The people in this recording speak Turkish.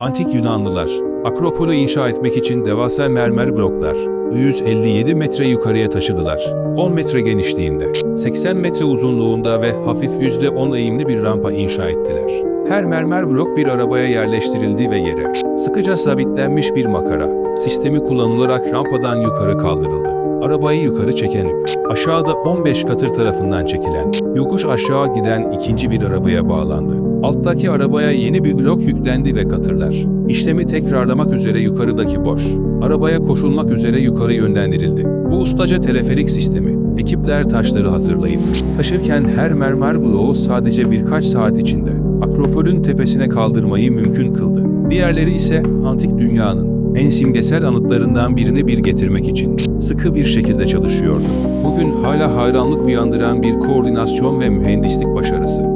Antik Yunanlılar, Akropolü inşa etmek için devasa mermer bloklar, 157 metre yukarıya taşıdılar. 10 metre genişliğinde, 80 metre uzunluğunda ve hafif %10 eğimli bir rampa inşa ettiler. Her mermer blok bir arabaya yerleştirildi ve yere sıkıca sabitlenmiş bir makara sistemi kullanılarak rampadan yukarı kaldırıldı. Arabayı yukarı çeken aşağıda 15 katır tarafından çekilen, yokuş aşağı giden ikinci bir arabaya bağlandı. Alttaki arabaya yeni bir blok yüklendi ve katırlar. İşlemi tekrarlamak üzere yukarıdaki boş, arabaya koşulmak üzere yukarı yönlendirildi. Bu ustaca teleferik sistemi, ekipler taşları hazırlayıp, taşırken her mermer bloğu sadece birkaç saat içinde Akropol'ün tepesine kaldırmayı mümkün kıldı. Diğerleri ise antik dünyanın en simgesel anıtlarından birini bir getirmek için sıkı bir şekilde çalışıyordu. Bugün hala hayranlık uyandıran bir koordinasyon ve mühendislik başarısı.